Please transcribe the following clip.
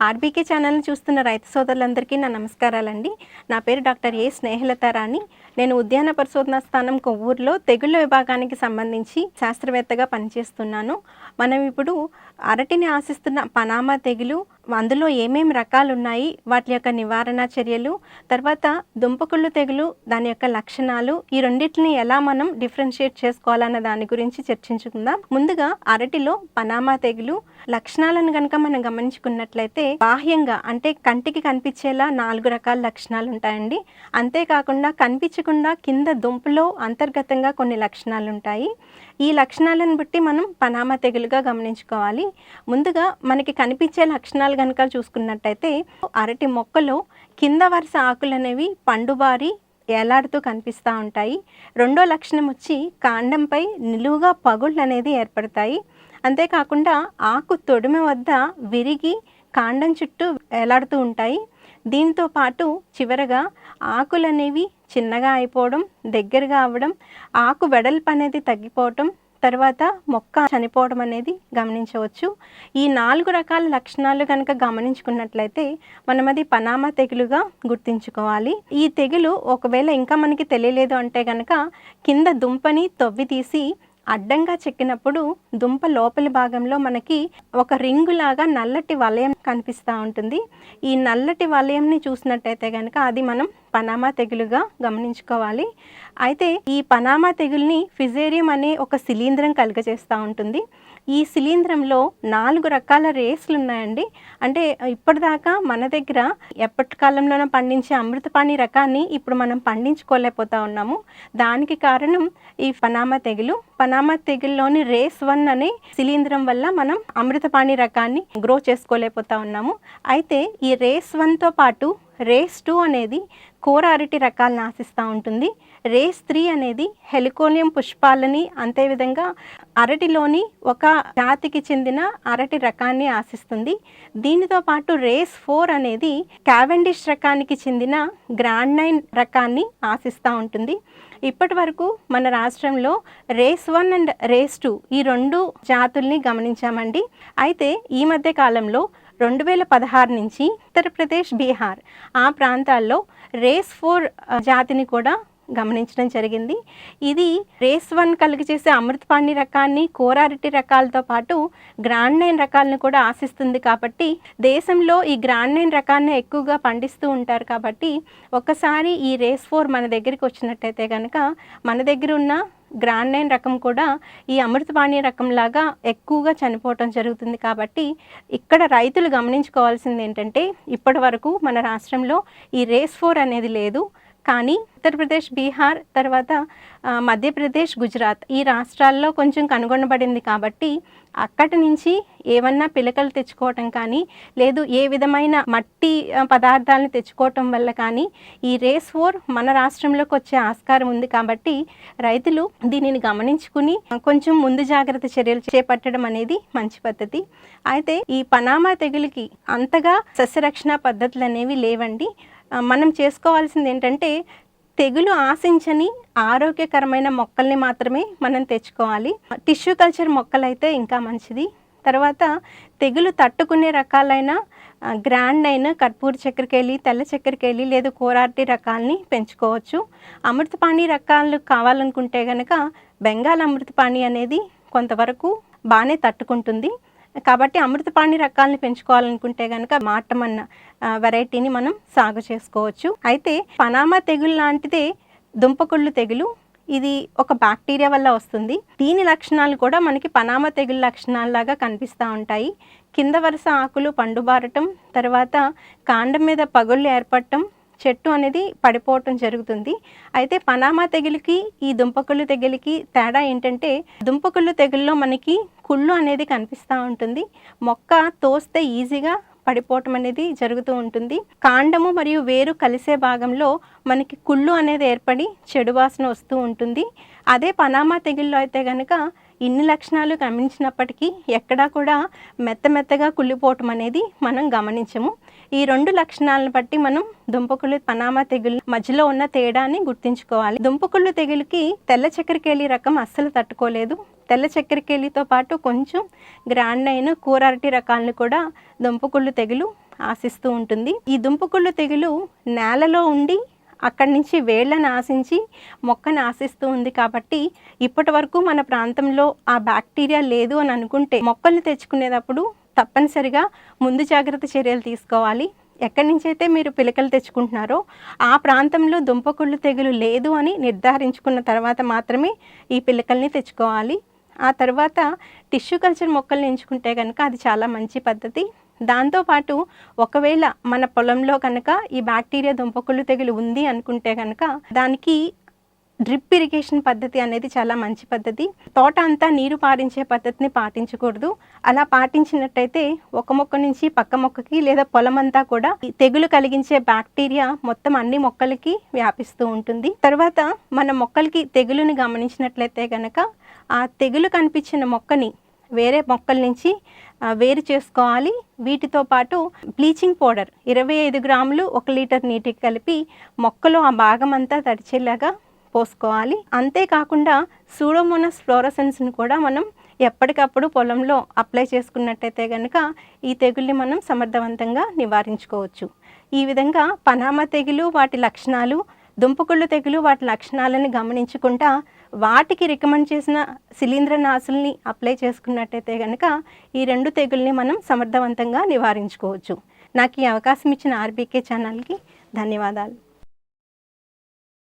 RBK ఛానల్ని చూస్తున్న రైతు సోదరులందరికీ నా నమస్కారాలండి. నా పేరు డాక్టర్ ఏ స్నేహలత రాణి నేను ఉద్యాన పరిశోధన స్థానం కొవ్వూరులో తెగుళ్ళ విభాగానికి సంబంధించి శాస్త్రవేత్తగా పనిచేస్తున్నాను. మనం ఇప్పుడు అరటిని ఆశిస్తున్న పనామా తెగులు అందులో ఏమేమి రకాలు ఉన్నాయి వాటి యొక్క నివారణ చర్యలు తర్వాత దుంపకుళ్ళు తెగులు దాని యొక్క లక్షణాలు ఈ రెండింటిని ఎలా మనం డిఫరెన్షియేట్ చేసుకోవాలన్న దాని గురించి చర్చించుకుందాం. ముందుగా అరటిలో పనామా తెగులు. లక్షణాలను కనుక మనం గమనించుకున్నట్లయితే బాహ్యంగా అంటే కంటికి కనిపించేలా నాలుగు రకాల లక్షణాలు ఉంటాయండి. అంతేకాకుండా కనిపించకుండా కింద దుంపలో అంతర్గతంగా కొన్ని లక్షణాలు ఉంటాయి. ఈ లక్షణాలను బట్టి మనం పనామా తెగులుగా గమనించుకోవాలి. ముందుగా మనకి కనిపించే లక్షణాలు కనుక చూసుకున్నట్టయితే అరటి మొక్కలో కింద వరుస ఆకులు అనేవి పండుబారి ఏలాడుతూ కనిపిస్తూ ఉంటాయి. రెండో లక్షణం వచ్చి కాండంపై నిలువుగా పగుళ్ళు అనేది ఏర్పడతాయి. అంతేకాకుండా ఆకు తొడిమి వద్ద విరిగి కాండం చుట్టూ వేలాడుతూ ఉంటాయి. దీంతో పాటు చివరగా ఆకులు అనేవి చిన్నగా అయిపోవడం దగ్గరగా అవ్వడం ఆకు వెడల్పు అనేది తగ్గిపోవటం తర్వాత మొక్క చనిపోవడం అనేది గమనించవచ్చు. ఈ నాలుగు రకాల లక్షణాలు కనుక గమనించుకున్నట్లయితే మనం అది పనామా తెగులుగా గుర్తించుకోవాలి. ఈ తెగులు ఒకవేళ ఇంకా మనకి తెలియలేదు అంటే కనుక కింద దుంపని తవ్వి తీసి అడ్డంగా చెక్కినప్పుడు దుంప లోపలి భాగంలో మనకి ఒక రింగు లాగా నల్లటి వలయం కనిపిస్తూ ఉంటుంది. ఈ నల్లటి వలయంని చూసినట్టయితే కనుక అది మనం పనామా తెగులుగా గమనించుకోవాలి. అయితే ఈ పనామా తెగుల్ని ఫిజేరియం అనే ఒక శిలీంధ్రం కలుగజేస్తూ ఉంటుంది. ఈ శిలీంధ్రంలో నాలుగు రకాల రేస్లు ఉన్నాయండి అంటే ఇప్పటిదాకా మన దగ్గర ఎప్పటి కాలంలోనే పండించే అమృతపాణి రకాన్ని ఇప్పుడు మనం పండించుకోలేకపోతా ఉన్నాము. దానికి కారణం ఈ పనామా తెగులు. పనామా తెగుల్లోని రేస్ వన్ అనే శిలీంధ్రం వల్ల మనం అమృతపాణి రకాన్ని గ్రో చేసుకోలేకపోతా ఉన్నాము. అయితే ఈ రేస్ వన్తో పాటు రేస్ టూ అనేది కూర అరటి రకాలను ఆశిస్తూ ఉంటుంది. రేస్ త్రీ అనేది హెలికోనియం పుష్పాలని అంతేవిధంగా అరటిలోని ఒక జాతికి చెందిన అరటి రకాన్ని ఆశిస్తుంది. దీనితో పాటు రేస్ ఫోర్ అనేది క్యావెండిష్ రకానికి చెందిన గ్రాండ్ నైన్ రకాన్ని ఆశిస్తూ ఉంటుంది. ఇప్పటి వరకు మన రాష్ట్రంలో race one and race two ఈ రెండు జాతుల్ని గమనించామండి. అయితే ఈ మధ్య కాలంలో రెండు వేల పదహారు నుంచి ఉత్తరప్రదేశ్ బీహార్. ఆ ప్రాంతాల్లో రేస్ ఫోర్ జాతిని కూడా గమనించడం జరిగింది. ఇది రేస్ వన్ కలిగి చేసే అమృతపాణి రకాన్ని కోరారిటి రకాలతో పాటు గ్రాండ్ నైన్ రకాలను కూడా ఆశిస్తుంది కాబట్టి దేశంలో ఈ గ్రాండ్ నైన్ రకాన్ని ఎక్కువగా పండిస్తూ ఉంటారు కాబట్టి ఒకసారి ఈ రేస్ ఫోర్ మన దగ్గరికి వచ్చినట్టయితే కనుక మన దగ్గర ఉన్న గ్రాండ్ నైన్ రకం కూడా ఈ అమృతపాణి రకం లాగా ఎక్కువగా చనిపోవటం జరుగుతుంది కాబట్టి ఇక్కడ రైతులు గమనించుకోవాల్సింది ఏంటంటే ఇప్పటి వరకు మన రాష్ట్రంలో ఈ రేస్ ఫోర్ అనేది లేదు. కానీ ఉత్తరప్రదేశ్ బీహార్ తర్వాత మధ్యప్రదేశ్ గుజరాత్ ఈ రాష్ట్రాల్లో కొంచెం కనుగొనబడింది కాబట్టి అక్కడి నుంచి ఏమన్నా పిలకలు తెచ్చుకోవటం కానీ లేదు ఏ విధమైన మట్టి పదార్థాలను తెచ్చుకోవటం వల్ల కానీ ఈ రేస్ ఫోర్ మన రాష్ట్రంలోకి వచ్చే ఆస్కారం ఉంది కాబట్టి రైతులు దీనిని గమనించుకుని కొంచెం ముందు జాగ్రత్త చర్యలు చేపట్టడం అనేది మంచి పద్ధతి. అయితే ఈ పనామా తెగులుకి అంతగా సస్యరక్షణ పద్ధతులు అనేవి లేవండి. మనం చేసుకోవాల్సింది ఏంటంటే తెగులు ఆశించని ఆరోగ్యకరమైన మొక్కల్ని మాత్రమే మనం తెచ్చుకోవాలి. టిష్యూ కల్చర్ మొక్కలైతే ఇంకా మంచిది. తర్వాత తెగులు తట్టుకునే రకాలైన గ్రాండ్ అయిన కర్పూర చక్కెరకేళి తెల్ల చక్కెరకేళి లేదా కోరార్టి రకాలని పెంచుకోవచ్చు. అమృతపాణి రకాలు కావాలనుకుంటే కనుక బెంగాల్ అమృతపాణి అనేది కొంతవరకు బాగానే తట్టుకుంటుంది. కాబట్టి అమృతపాణి రకాలను పెంచుకోవాలనుకుంటే కనుక మాటమన్న వెరైటీని మనం సాగు చేసుకోవచ్చు. అయితే పనామా తెగులు లాంటిదే దుంపకుళ్ళు తెగులు. ఇది ఒక బ్యాక్టీరియా వల్ల వస్తుంది. దీని లక్షణాలు కూడా మనకి పనామా తెగులు లక్షణాలలాగా కనిపిస్తూ ఉంటాయి. కింద వరుస ఆకులు పండుబారటం తర్వాత కాండం మీద పగుళ్ళు ఏర్పడటం చెట్టు అనేది పడిపోవటం జరుగుతుంది. అయితే పనామా తెగులుకి ఈ దుంపకుళ్ళు తెగులుకి తేడా ఏంటంటే దుంపకుళ్ళు తెగుల్లో మనకి కుళ్ళు అనేది కనిపిస్తూ ఉంటుంది. మొక్క తోస్తే ఈజీగా పడిపోవటం అనేది జరుగుతూ ఉంటుంది. కాండము మరియు వేరు కలిసే భాగంలో మనకి కుళ్ళు అనేది ఏర్పడి చెడు వాసన వస్తూ ఉంటుంది. అదే పనామా తెగుల్లో అయితే కనుక ఇన్ని లక్షణాలు గమనించినప్పటికీ ఎక్కడా కూడా మెత్త మెత్తగా కుళ్ళిపోవటం అనేది మనం గమనించము. ఈ రెండు లక్షణాలను బట్టి మనం దుంపకుళ్ళు పనామా తెగులు మధ్యలో ఉన్న తేడాని గుర్తుంచుకోవాలి. దుంపకుళ్ళు తెగులుకి తెల్ల చక్కెరకేళి రకం అస్సలు తట్టుకోలేదు. తెల్ల చక్కెరకేళితో పాటు కొంచెం గ్రాండ్ అయిన కూర అరటి రకాలను కూడా దుంపకుళ్ళు తెగులు ఆశిస్తూ ఉంటుంది. ఈ దుంపకుళ్ళు తెగులు నేలలో ఉండి అక్కడి నుంచి వేళ్ళను ఆశించి మొక్కను ఆశిస్తూ ఉంది కాబట్టి ఇప్పటి వరకు మన ప్రాంతంలో ఆ బ్యాక్టీరియా లేదు అని అనుకుంటే మొక్కల్ని తెచ్చుకునేటప్పుడు తప్పనిసరిగా ముందు జాగ్రత్త చర్యలు తీసుకోవాలి. ఎక్కడి నుంచి అయితే మీరు పిలకలు తెచ్చుకుంటున్నారో ఆ ప్రాంతంలో దుంపకుళ్ళు తెగులు లేదు అని నిర్ధారించుకున్న తర్వాత మాత్రమే ఈ పిలకల్ని తెచ్చుకోవాలి. ఆ తర్వాత టిష్యూ కల్చర్ మొక్కల్ని ఎంచుకుంటే కనుక అది చాలా మంచి పద్ధతి. దాంతోపాటు ఒకవేళ మన పొలంలో కనుక ఈ బ్యాక్టీరియా దుంపకుళ్ళు తెగులు ఉంది అనుకుంటే కనుక దానికి డ్రిప్ ఇరిగేషన్ పద్ధతి అనేది చాలా మంచి పద్ధతి. తోట అంతా నీరు పారించే పద్ధతిని పాటించకూడదు. అలా పాటించినట్టయితే ఒక మొక్క నుంచి పక్క మొక్కకి లేదా పొలం అంతా కూడా ఈ తెగులు కలిగించే బ్యాక్టీరియా మొత్తం అన్ని మొక్కలకి వ్యాపిస్తూ ఉంటుంది. తర్వాత మన మొక్కలకి తెగులుని గమనించినట్లయితే కనుక ఆ తెగులు కనిపించిన మొక్కని వేరే మొక్కల నుంచి వేరు చేసుకోవాలి. వీటితో పాటు బ్లీచింగ్ పౌడర్ ఇరవై ఐదు గ్రాములు ఒక లీటర్ నీటికి కలిపి మొక్కలో ఆ భాగం అంతా తడిచేలాగా పోసుకోవాలి. అంతేకాకుండా సూడోమోనస్ ఫ్లోరసెన్స్ని కూడా మనం ఎప్పటికప్పుడు పొలంలో అప్లై చేసుకున్నట్టయితే కనుక ఈ తెగుల్ని మనం సమర్థవంతంగా నివారించుకోవచ్చు. ఈ విధంగా పనామా తెగులు వాటి లక్షణాలు దుంపకుళ్ళు తెగులు వాటి లక్షణాలను గమనించుకుంటా వాటికి రికమెండ్ చేసిన శిలీంద్రనాశుల్ని అప్లై చేసుకున్నట్టయితే కనుక ఈ రెండు తెగుల్ని మనం సమర్థవంతంగా నివారించుకోవచ్చు. నాకు ఈ అవకాశం ఇచ్చిన ఆర్బీకే ఛానల్కి ధన్యవాదాలు.